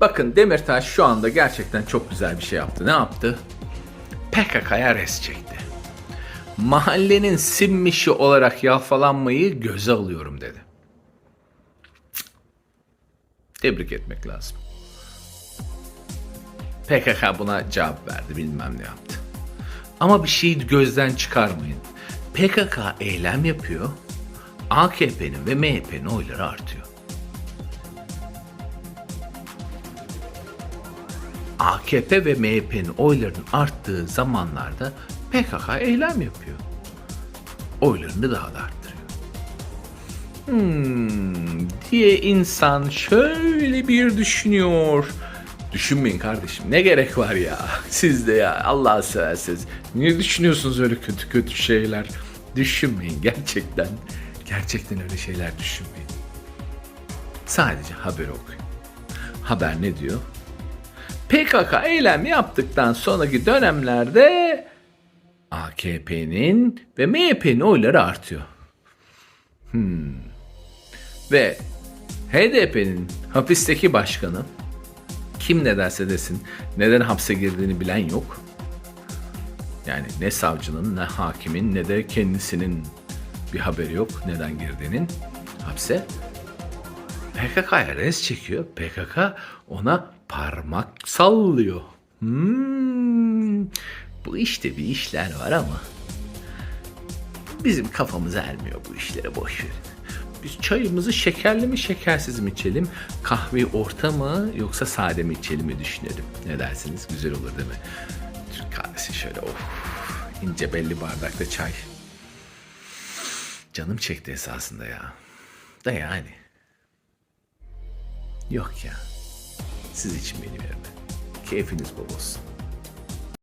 Bakın Demirtaş şu anda gerçekten çok güzel bir şey yaptı. Ne yaptı? PKK'ya res çekti. Mahallenin simmişi olarak yalfalanmayı göze alıyorum dedi. Tebrik etmek lazım. PKK buna cevap verdi bilmem ne yaptı. Ama bir şeyi gözden çıkarmayın. PKK eylem yapıyor. AKP'nin ve MHP'nin oyları artıyor. AKP ve MHP'nin oylarının arttığı zamanlarda PKK eylem yapıyor. Oylarını daha da arttırıyor. Hmm, diye insan şöyle bir düşünüyor. Düşünmeyin kardeşim ne gerek var ya siz de ya Allah'ı seversiniz. Niye düşünüyorsunuz öyle kötü kötü şeyler? Düşünmeyin gerçekten. Gerçekten öyle şeyler düşünmeyin. Sadece haber okuyun. Haber ne diyor? PKK eylem yaptıktan sonraki dönemlerde AKP'nin ve MHP'nin oyları artıyor. Hmm. Ve HDP'nin hapisteki başkanı kim ne derse desin neden hapse girdiğini bilen yok. Yani ne savcının ne hakimin ne de kendisinin bir haberi yok neden girdiğinin hapse. PKK'ya res çekiyor. PKK ona parmak sallıyor. Hmm, bu işte bir işler var ama bizim kafamız ermiyor bu işlere boş verin. Biz çayımızı şekerli mi şekersiz mi içelim? Kahve orta mı yoksa sade mi içelim mi düşünelim. Ne dersiniz? Güzel olur değil mi? Türk kahvesi şöyle of ince belli bardakta çay. Canım çekti esasında ya. Da yani. Yok ya. Siz için benim yerime. Keyfiniz bol olsun.